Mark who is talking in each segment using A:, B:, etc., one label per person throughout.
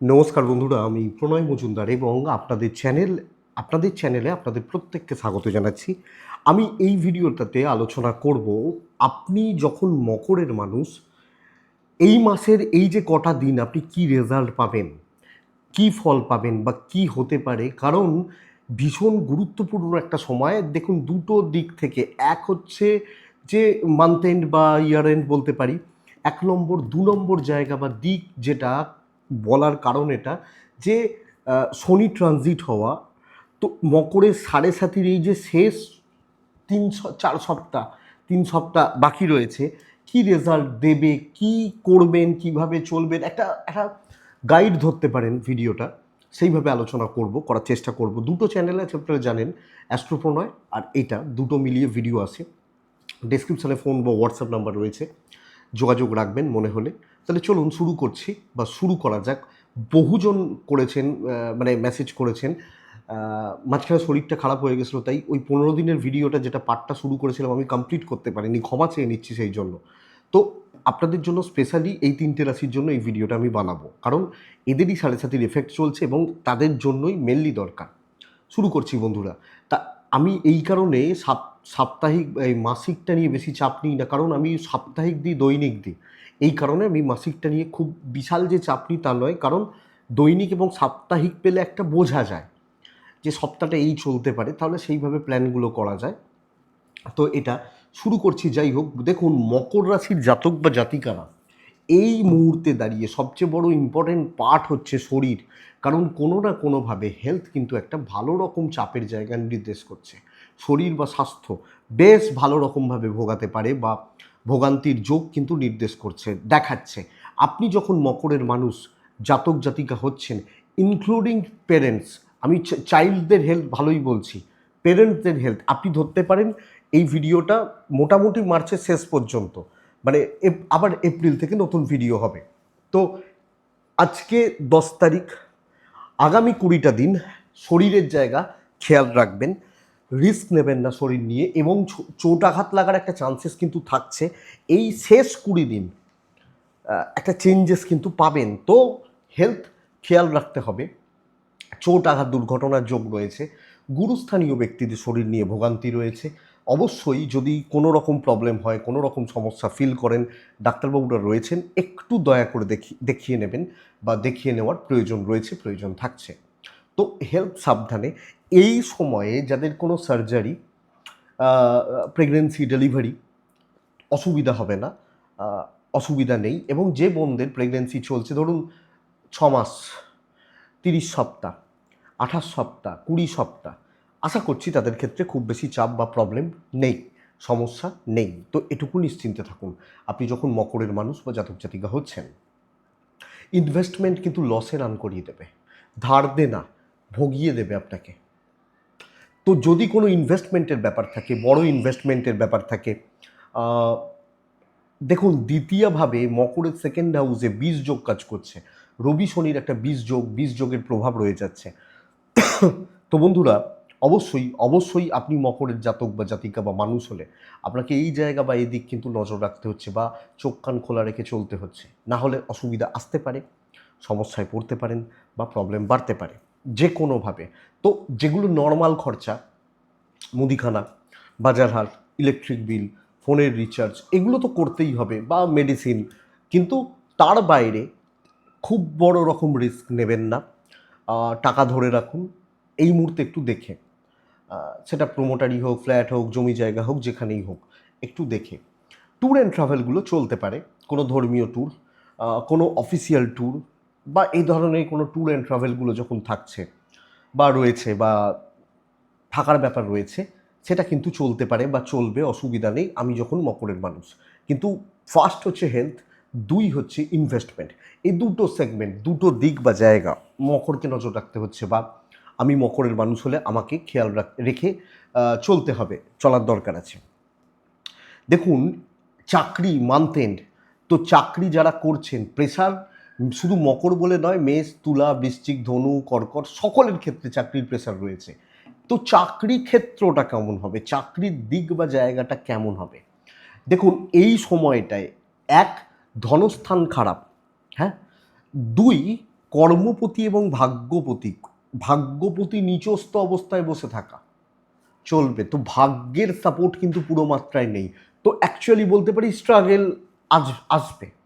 A: নমস্কার বন্ধুরা, আমি প্রণয় মজুমদার এবং আপনাদের চ্যানেল, আপনাদের চ্যানেলে আপনাদের প্রত্যেককে স্বাগত জানাচ্ছি। আমি এই ভিডিওটাতে আলোচনা করব, আপনি যখন মকরের মানুষ, এই মাসের এই যে কটা দিন আপনি কি রেজাল্ট পাবেন, কি ফল পাবেন বা কি হতে পারে, কারণ ভীষণ গুরুত্বপূর্ণ একটা সময়। দেখুন, দুটো দিক থেকে, এক হচ্ছে যে মান্থ এন্ড বা ইয়ার এন্ড বলতে পারি, এক নম্বর, দু নম্বর জায়গা বা দিক যেটা বলার কারণ এটা যে শনি ট্রানজিট হওয়া, তো মকরের সাড়ে সাতির এই যে শেষ তিন চার সপ্তাহ, তিন সপ্তাহ বাকি রয়েছে, কি রেজাল্ট দেবে, কি করবেন, কীভাবে চলবেন, একটা একটা গাইড ধরতে পারেন ভিডিওটা, সেইভাবে আলোচনা করব, করার চেষ্টা করব। দুটো চ্যানেল আছে আপনারা জানেন অ্যাস্ট্রোপ্রণয় আর এটা, দুটো মিলিয়ে ভিডিও আছে। ডেসক্রিপশানে ফোন বা হোয়াটসঅ্যাপ নাম্বার রয়েছে। যোগাযোগ রাখবেন মনে হলে। তাহলে চলুন শুরু করছি বা শুরু করা যাক। বহুজন করেছেন মানে মেসেজ করেছেন। মাঝখানে শরীরটা খারাপ হয়ে গেছিল, তাই ওই পনেরো দিনের ভিডিওটা যেটা পার্টটা শুরু করেছিলাম আমি কমপ্লিট করতে পারিনি, ক্ষমা চেয়ে নিচ্ছি সেই জন্য। তো আপনাদের জন্য স্পেশালি এই তিনটে রাশির জন্য এই ভিডিওটা আমি বানাবো। কারণ এদেরই সাড়ে সাতির এফেক্ট চলছে এবং তাদের জন্যই মেনলি দরকার। শুরু করছি বন্ধুরা। তা আমি এই কারণে সাপ- সাপ্তাহিক, এই মাসিকটা নিয়ে বেশি চাপ নিই না। কারণ আমি সাপ্তাহিক দিই, দৈনিক দিই। এই কারণে আমি মাসিকটা নিয়ে খুব বিশাল যে চাপ নিই তা নয়। কারণ দৈনিক এবং সাপ্তাহিক পেলে একটা বোঝা যায় যে সপ্তাহটা এই চলতে পারে। তাহলে সেইভাবে প্ল্যানগুলো করা যায়। তো এটা শুরু করছি, যাই হোক। দেখুন, মকর রাশির জাতক বা জাতিকারা এই মুহূর্তে দাঁড়িয়ে সবচেয়ে বড় ইম্পর্টেন্ট পার্ট হচ্ছে শরীর। কারণ কোনো না কোনোভাবে হেলথ কিন্তু একটা ভালো রকম চাপের জায়গা নির্দেশ করছে। শরীর বা স্বাস্থ্য বেশ ভালো রকমভাবে ভোগাতে পারে বা ভোগান্তির যোগ কিন্তু নির্দেশ করছে, দেখাচ্ছে। আপনি যখন মকরের মানুষ, জাতক, জাতিকা হচ্ছেন ইনক্লুডিং পেরেন্টস আমি চাইল্ডদের হেলথ ভালোই বলছি পেরেন্টসদের হেলথ আপনি ধরতে পারেন এই ভিডিওটা মোটামুটি মার্চের শেষ পর্যন্ত মানে আবার এপ্রিল থেকে নতুন ভিডিও হবে। তো আজকে দশ তারিখ, আগামী কুড়িটা দিন শরীরের জায়গা খেয়াল রাখবেন। রিস্ক নেবেন না শরীর নিয়ে এবং চোট আঘাত লাগার একটা চান্সেস কিন্তু থাকছে। এই শেষ কুড়ি দিন একটা চেঞ্জেস কিন্তু পাবেন। তো হেলথ খেয়াল রাখতে হবে। চোট আঘাত দুর্ঘটনার যোগ রয়েছে। গুরুস্থানীয় ব্যক্তিদের শরীর নিয়ে ভোগান্তি রয়েছে। অবশ্যই যদি কোনো রকম প্রবলেম হয়, কোনো রকম সমস্যা ফিল করেন, ডাক্তারবাবুরা রয়েছেন, একটু দয়া করে দেখি, দেখিয়ে নেবেন বা দেখিয়ে নেওয়ার প্রয়োজন রয়েছে, প্রয়োজন থাকছে। তো হেলথ সাবধানে এই সময়ে যাদের কোনো সার্জারি প্রেগনেন্সি ডেলিভারি অসুবিধা হবে না অসুবিধা নেই এবং যে বোনদের প্রেগনেন্সি চলছে, ধরুন ছ মাস, তিরিশ সপ্তাহ, আঠাশ সপ্তাহ, কুড়ি সপ্তাহ, আশা করছি তাদের ক্ষেত্রে খুব বেশি চাপ বা প্রবলেম নেই, সমস্যা নেই। তো এটুকু নিশ্চিন্তে থাকুন, আপনি যখন মকরের মানুষ বা জাতক জাতিকা হচ্ছেন ইনভেস্টমেন্ট কিন্তু লসে রান করিয়ে দেবে, ধার দে না ভোগিয়ে দেবে আপনাকে। তো যদি কোনো ইনভেস্টমেন্টের ব্যাপার থাকে, বড় ইনভেস্টমেন্টের ব্যাপার থাকে দেখুন দ্বিতীয়ভাবে মকরের সেকেন্ড হাউসে বীজ যোগ কাজ করছে। রবি শনির একটা বীজ যোগ, বীজ যোগের প্রভাব রয়ে যাচ্ছে। তো বন্ধুরা, অবশ্যই অবশ্যই আপনি মকরের জাতক বা জাতিকা বা মানুষ হলে আপনাকে এই জায়গা বা এই দিক কিন্তু নজর রাখতে হচ্ছে বা চোখ কান খোলা রেখে চলতে হচ্ছে। না হলে অসুবিধা আসতে পারে, সমস্যায় পড়তে পারেন বা প্রবলেম বাড়তে পারে। যে কোনোভাবে তো যেগুলো নর্মাল খরচা, মুদিখানা, বাজার হাট ইলেকট্রিক বিল ফোনের রিচার্জ এগুলো তো করতেই হবে বা মেডিসিন কিন্তু তার বাইরে খুব বড় রকম রিস্ক নেবেন না। টাকা ধরে রাখুন, এই মুহূর্তে একটু দেখে। সেটা প্রোমোটারি হোক ফ্ল্যাট হোক, জমি জায়গা হোক, যেখানেই হোক, একটু দেখে। ট্যুর অ্যান্ড ট্রাভেলগুলো চলতে পারে, কোনো ধর্মীয় ট্যুর কোনো অফিসিয়াল ট্যুর বা এই ধরনের কোনো ট্যুর অ্যান্ড ট্রাভেলগুলো যখন থাকছে বা রয়েছে বা থাকার ব্যাপার রয়েছে, সেটা কিন্তু চলতে পারে বা চলবে, অসুবিধা নেই। আমি যখন মকরের মানুষ, কিন্তু ফার্স্ট হচ্ছে হেলথ দুই হচ্ছে ইনভেস্টমেন্ট এই দুটো সেগমেন্ট দুটো দিক বা জায়গা মকরকে নজর রাখতে হচ্ছে বা আমি মকরের মানুষ হলে আমাকে খেয়াল রাখ চলতে হবে, চলার দরকার আছে। দেখুন, চাকরি মান্থ এন্ড তো চাকরি যারা করছেন প্রেশার শুধু মকর বলে নয়, মেষ, তুলা, বৃশ্চিক, ধনু, কর্কট সকলের ক্ষেত্রে চাকরির প্রেশার রয়েছে। তো চাকরি ক্ষেত্রটা কেমন হবে? চাকরির দিক বা জায়গাটা কেমন হবে? দেখুন, এই সময়টায় এক, ধনস্থান খারাপ হ্যাঁ? দুই, কর্মপতি এবং ভাগ্যপতি ভাগ্যপতি নিচস্থ অবস্থায় বসে থাকা চলবে। তো ভাগ্যের সাপোর্ট কিন্তু পুরো মাত্রায় নেই। তো অ্যাকচুয়ালি বলতে পারি স্ট্রাগেল আজ, আসবে।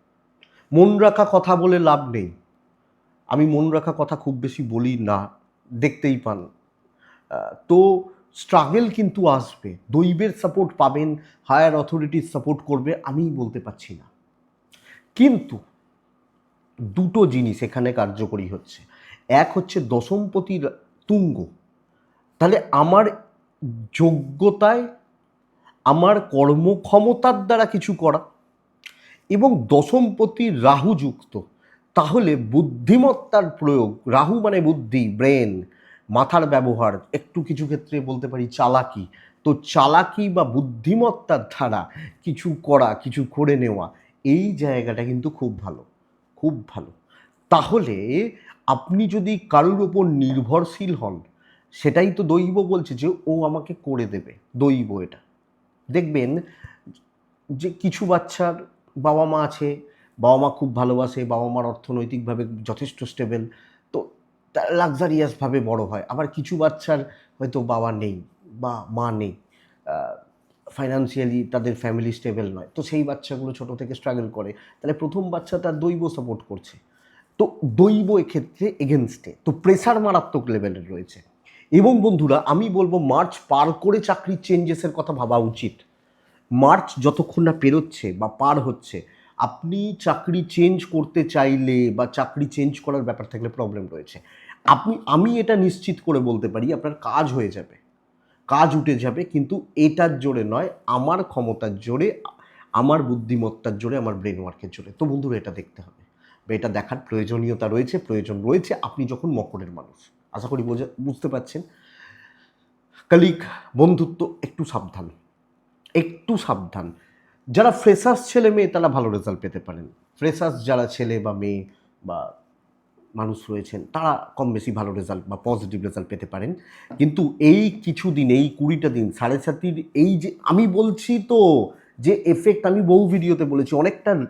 A: মন রাখা কথা বলে লাভ নেই। আমি মন রাখা কথা খুব বেশি বলি না, দেখতেই পান। তো স্ট্রাগেল কিন্তু আসবে। দৈবের সাপোর্ট পাবেন হায়ার অথরিটির সাপোর্ট করবে আমি বলতে পারছি না। কিন্তু দুটো জিনিস এখানে কার্যকরী হচ্ছে। এক হচ্ছে দশমপতির তুঙ্গ। তাহলে আমার যোগ্যতায়, আমার কর্মক্ষমতার দ্বারা কিছু করা এবং দশমপতি রাহু যুক্ত তাহলে বুদ্ধিমত্তার প্রয়োগ, রাহু মানে বুদ্ধি, ব্রেন, মাথার ব্যবহার, একটু কিছু ক্ষেত্রে বলতে পারি চালাকি। তো চালাকি বা বুদ্ধিমত্তার ধারা কিছু করা, কিছু করে নেওয়া, এই জায়গাটা কিন্তু খুব ভালো খুব ভালো। তাহলে আপনি যদি কারোর ওপর নির্ভরশীল হন, সেটাই তো দৈব বলছে যে ও আমাকে করে দেবে, দৈব এটা। দেখবেন যে কিছু বাচ্চার বাবা মা আছে বাবা মা খুব ভালোবাসে বাবা মার অর্থনৈতিকভাবে যথেষ্ট স্টেবল তো লাক্সারিয়াসভাবে বড় হয়। আবার কিছু বাচ্চার হয়তো বাবা নেই বা মা নেই ফাইন্যান্সিয়ালি তাদের ফ্যামিলি স্টেবল নয়। তো সেই বাচ্চাগুলো ছোট থেকে স্ট্রাগল করে। তাহলে প্রথম বাচ্চা তার দৈব সাপোর্ট করছে। তো দৈব এক্ষেত্রে এগেনস্টে তো প্রেসার মারাত্মক লেভেলের রয়েছে। এবং বন্ধুরা, আমি বলব মার্চ পার করে চাকরির চেঞ্জেসের কথা ভাবা উচিত। মার্চ যতক্ষণ না পেরোচ্ছে বা পার হচ্ছে, আপনি চাকরি চেঞ্জ করতে চাইলে বা চাকরি চেঞ্জ করার ব্যাপার থাকলে প্রবলেম রয়েছে। আপনি, আমি এটা নিশ্চিত করে বলতে পারি, আপনার কাজ হয়ে যাবে। কাজ উঠে যাবে, কিন্তু এটার জোরে নয়, আমার ক্ষমতার জোরে, আমার বুদ্ধিমত্তার জোরে, আমার ব্রেন ওয়ার্কের জোরে। তো বন্ধুরা, এটা দেখতে হবে। বা এটা দেখার প্রয়োজনীয়তা রয়েছে, প্রয়োজন রয়েছে, আপনি যখন মকরের মানুষ। আশা করি বোঝা, বুঝতে পারছেন। কালিক বন্ধুত্ব একটু সাবধান। একটু সাবধান। যারা ফ্রেশার্স ছেলে মেয়ে, তারা ভালো রেজাল্ট পেতে পারেন। ফ্রেশার্স যারা ছেলে বা মেয়ে বা মানুষ রয়েছেন, তারা কম বেশি ভালো রেজাল্ট বা পজিটিভ রেজাল্ট পেতে পারেন। কিন্তু এই কিছু দিন এই কুড়িটা দিন, সাড়ে সাতির এই যে, আমি বলছি তো যে এফেক্ট আমি বহু ভিডিওতে বলেছি, অনেকটা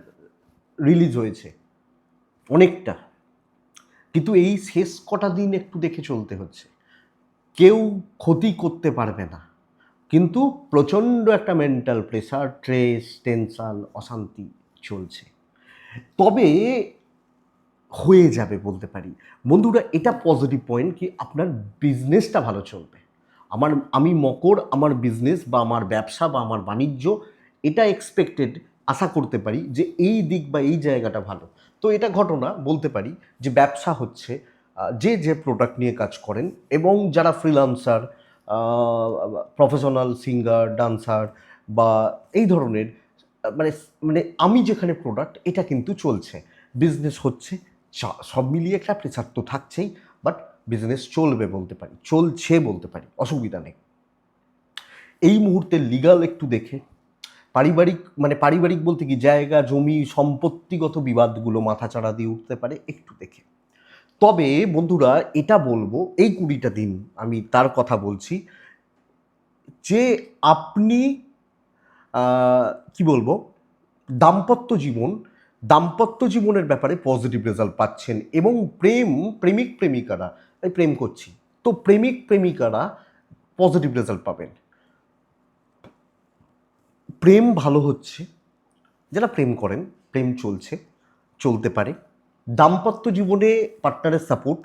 A: রিলিজ হয়েছে। অনেকটা। কিন্তু এই শেষ কটা দিন একটু দেখে চলতে হচ্ছে। কেউ ক্ষতি করতে পারবে না। কিন্তু প্রচণ্ড একটা মেন্টাল প্রেশার স্ট্রেস টেনশান অশান্তি চলছে। তবে হয়ে যাবে বলতে পারি। বন্ধুরা, এটা পজিটিভ পয়েন্ট কি আপনার বিজনেসটা ভালো চলবে। আমার, আমি মকর, আমার বিজনেস বা আমার ব্যবসা বা আমার বাণিজ্য, এটা এক্সপেক্টেড আশা করতে পারি যে এই দিক বা এই জায়গাটা ভালো। তো এটা ঘটনা বলতে পারি যে ব্যবসা হচ্ছে যে যে প্রোডাক্ট নিয়ে কাজ করেন এবং যারা ফ্রিলান্সার প্রফেশনাল সিঙ্গার ডান্সার বা এই ধরনের মানে মানে আমি যেখানে প্রোডাক্ট এটা কিন্তু চলছে। বিজনেস হচ্ছে সব মিলিয়ে একটা প্রেসার তো থাকছেই বাট বিজনেস চলবে বলতে পারি, চলছে বলতে পারি, অসুবিধা নেই। এই মুহূর্তে লিগাল একটু দেখে, পারিবারিক মানে পারিবারিক বলতে কি, জায়গা, জমি, সম্পত্তিগত বিবাদগুলো মাথাচাড়া দিয়ে উঠতে পারে, একটু দেখে। তবে বন্ধুরা, এটা বলব, এই কুড়িটা দিন আমি তার কথা বলছি, যে আপনি কি বলব, দাম্পত্য জীবন, দাম্পত্য জীবনের ব্যাপারে পজিটিভ রেজাল্ট পাচ্ছেন এবং প্রেম, প্রেমিক, প্রেমিকারা, এই প্রেম করছি, তো প্রেমিক, প্রেমিকারা পজিটিভ রেজাল্ট পাবেন। প্রেম ভালো হচ্ছে, যারা প্রেম করেন, প্রেম চলছে, চলতে পারে। দাম্পত্য জীবনে পার্টনারের সাপোর্ট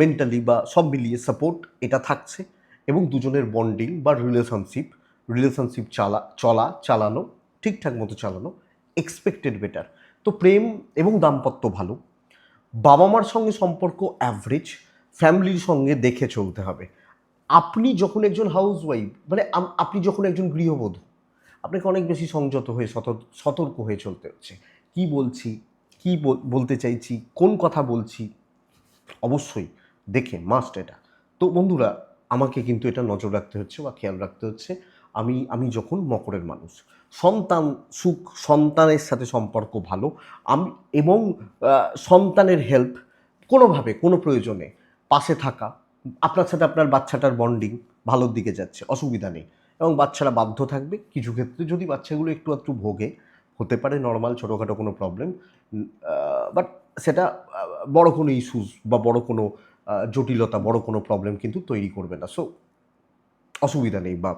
A: মেন্টালি বা সব মিলিয়ে সাপোর্ট এটা থাকছে এবং দুজনের বন্ডিং বা রিলেশনশিপ রিলেশনশিপ চালা, চলা, চালানো, ঠিকঠাক মতো চালানো এক্সপেক্টেড বেটার তো প্রেম এবং দাম্পত্য ভালো। বাবা মার সঙ্গে সম্পর্ক অ্যাভারেজ ফ্যামিলির সঙ্গে দেখে চলতে হবে। আপনি যখন একজন হাউস ওয়াইফ মানে আপনি যখন একজন গৃহবধূ, আপনাকে অনেক বেশি সংযত হয়ে সতর্ক হয়ে চলতে হচ্ছে। কি বলছি? কি বলতে চাইছি, কোন কথা বলছি, অবশ্যই দেখে মাস্ট এটা। তো বন্ধুরা, আমাকে কিন্তু এটা নজর রাখতে হচ্ছে বা খেয়াল রাখতে হচ্ছে। আমি আমি যখন মকরের মানুষ, সন্তান সুখ, সন্তানের সাথে সম্পর্ক ভালো, আমি, এবং সন্তানের হেল্প কোনোভাবে, কোনো প্রয়োজনে পাশে থাকা, আপনার সাথে আপনার বাচ্চাটার বন্ডিং ভালোর দিকে যাচ্ছে, অসুবিধা নেই। এবং বাচ্চারা বাধ্য থাকবে, কিছু ক্ষেত্রে যদি বাচ্চাগুলো একটু একটু ভোগে হতে পারে নর্মাল ছোটোখাটো কোনো প্রবলেম বাট সেটা বড় কোনো ইস্যুস বা বড় কোনো জটিলতা, বড় কোনো প্রবলেম কিন্তু তৈরি করবে না। সো অসুবিধা নেই বা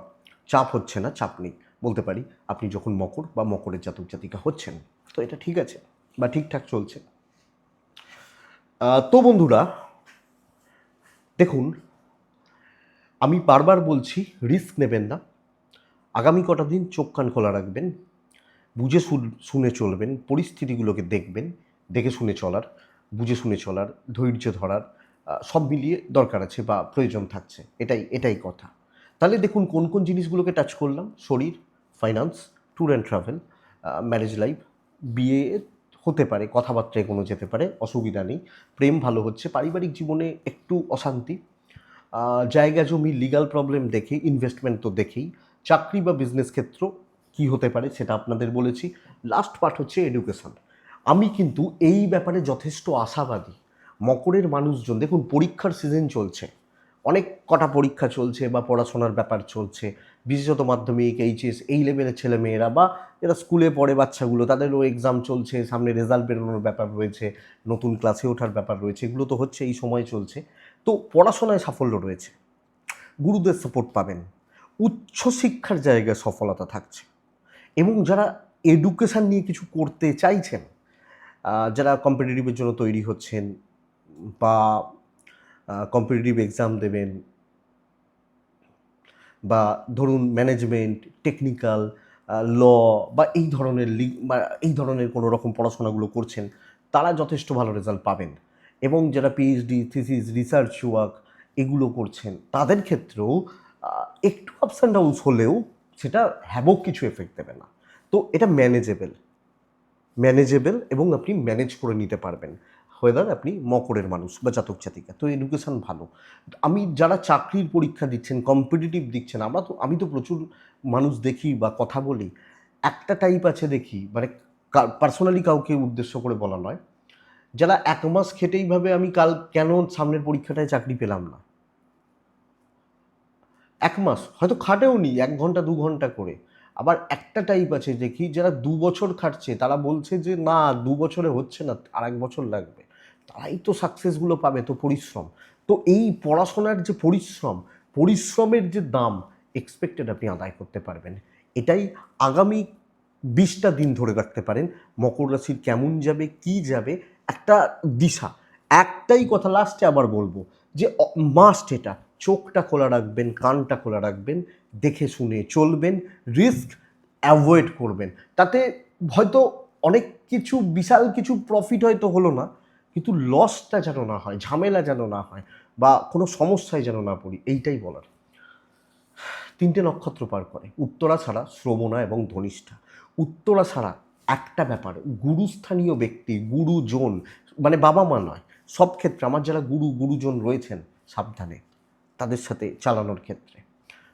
A: চাপ হচ্ছে না, চাপ নেই। বলতে পারি, আপনি যখন মকর বা মকরের জাতক জাতিকা হচ্ছেন, তো এটা ঠিক আছে বা ঠিকঠাক চলছে। তো বন্ধুরা, দেখুন, আমি বারবার বলছি রিস্ক নেবেন না। আগামী কটা দিন চোখ কান খোলা রাখবেন। বুঝে শুন- চলবেন, পরিস্থিতিগুলোকে দেখবেন, দেখে শুনে চলার, বুঝে শুনে চলার, ধৈর্য ধরার সব মিলিয়ে দরকার আছে বা প্রয়োজন থাকছে। এটাই এটাই কথা। তাহলে দেখুন কোন কোন জিনিসগুলোকে টাচ করলাম? শরীর finance tour and travel marriage life বিয়ে হতে পারে, কথাবার্তায় কোনো যেতে পারে, অসুবিধা নেই, প্রেম ভালো হচ্ছে, পারিবারিক জীবনে একটু অশান্তি জায়গা জমি লিগাল প্রবলেম দেখে ইনভেস্টমেন্ট তো দেখেই, চাকরি বা বিজনেস ক্ষেত্র কি হতে পারে সেটা আপনাদের বলেছি। লাস্ট পার্ট হচ্ছে এডুকেশন আমি কিন্তু এই ব্যাপারে যথেষ্ট আশাবাদী। মকরের মানুষজন, দেখুন পরীক্ষার সিজন চলছে। অনেক কটা পরীক্ষা চলছে বা পড়াশোনার ব্যাপার চলছে। বিশেষত মাধ্যমিক এইচএস এই লেভেলের ছেলেমেয়েরা বা যারা স্কুলে পড়ে বাচ্চাগুলো, তাদেরও এক্সাম চলছে, সামনে রেজাল্ট বেরোনোর ব্যাপার রয়েছে, নতুন ক্লাসে ওঠার ব্যাপার রয়েছে, এগুলো তো হচ্ছে, এই সময় চলছে। তো পড়াশোনায় সাফল্য রয়েছে। গুরুদের সাপোর্ট পাবেন। উচ্চশিক্ষার জায়গায় সফলতা থাকছে। এবং যারা এডুকেশান নিয়ে কিছু করতে চাইছেন যারা কম্পিটিটিভের জন্য তৈরি হচ্ছেন বা কম্পিটিটিভ এক্সাম দেবেন বা ধরুন ম্যানেজমেন্ট টেকনিক্যাল ল বা এই ধরনের লিগ বা এই ধরনের কোনো রকম পড়াশোনাগুলো করছেন, তারা যথেষ্ট ভালো রেজাল্ট পাবেন। এবং যারা পিএইচডি থিসিস রিসার্চ ওয়ার্ক এগুলো করছেন, তাদের ক্ষেত্রেও একটু আপস অ্যান্ড ডাউনস হলেও সেটা হ্যাবক কিছু এফেক্ট দেবে না। তো এটা ম্যানেজেবল ম্যানেজেবল এবং আপনি ম্যানেজ করে নিতে পারবেন ওয়েদার আপনি মকরের মানুষ বা জাতক জাতিকা। তো এডুকেশন ভালো। আমি যারা চাকরির পরীক্ষা দিচ্ছেন কম্পিটিটিভ দিচ্ছেন, আমরা তো, আমি তো প্রচুর মানুষ দেখি বা কথা বলি। একটা টাইপ আছে দেখি মানে পার্সোনালি কাউকে উদ্দেশ্য করে বলা নয়। যারা এক মাস খেটেই ভাবে আমি কাল কেন সামনের পরীক্ষাটায় চাকরি পেলাম না? এক মাস, হয়তো খাটেও নি এক ঘণ্টা, দু ঘণ্টা করে। আবার একটা টাইপ আছে, দেখি যারা দু বছর খাটছে, তারা বলছে যে, না, দু বছরে হচ্ছে না, আর এক বছর লাগবে। তারাই তো সাকসেসগুলো পাবে, তো পরিশ্রম। তো এই পড়াশোনার যে পরিশ্রম, পরিশ্রমের যে দাম এক্সপেক্টেড আপনি আদায় করতে পারবেন। এটাই আগামী বিশটা দিন ধরে রাখতে পারেন, মকর রাশির কেমন যাবে, কি যাবে, একটা দিশা। একটাই কথা লাস্টে আবার বলব, যে মাস্ট এটা। চোখটা খোলা রাখবেন, কানটা খোলা রাখবেন, দেখে শুনে চলবেন রিস্ক অ্যাভয়েড করবেন। তাতে হয়তো অনেক কিছু, বিশাল কিছু প্রফিট হয়তো হলো না, কিন্তু লসটা যেন না হয়, ঝামেলা যেন না হয়, বা কোনো সমস্যায় যেন না পড়ি, এইটাই বলার। তিনটে নক্ষত্র পার করে, উত্তরা ছাড়া শ্রবণা এবং ধনিষ্ঠা। উত্তরা ছাড়া একটা ব্যাপার, গুরুস্থানীয় ব্যক্তি, গুরুজন মানে বাবা মা নয়, সব ক্ষেত্রে, আমার যারা গুরু, গুরুজন রয়েছেন, সাবধানে। তাদের সাথে চালানোর ক্ষেত্রে।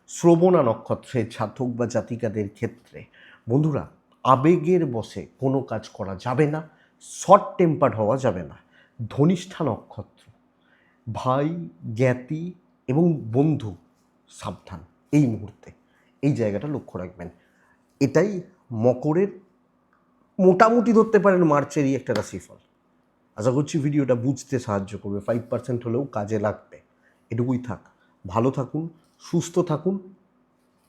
A: শ্রবণা নক্ষত্রে জাতক বা জাতিকাদের ক্ষেত্রে, বন্ধুরা, আবেগের বসে কোনো কাজ করা যাবে না শর্ট টেম্পার্ড হওয়া যাবে না। ধনিষ্ঠা নক্ষত্র, ভাই, জ্ঞাতি এবং বন্ধু সাবধান এই মুহূর্তে। এই জায়গাটা লক্ষ্য রাখবেন। এটাই মকরের মোটামুটি ধরতে পারেন মার্চেরই একটা রাশিফল। আশা করছি ভিডিওটা বুঝতে সাহায্য করবে। ফাইভ পার্সেন্ট হলেও কাজে লাগবে। এটুকুই থাক। ভালো থাকুন সুস্থ থাকুন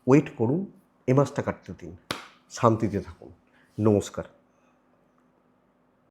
A: ওয়েট করুন এ মাসটা কাটতে দিন। শান্তিতে থাকুন। নমস্কার।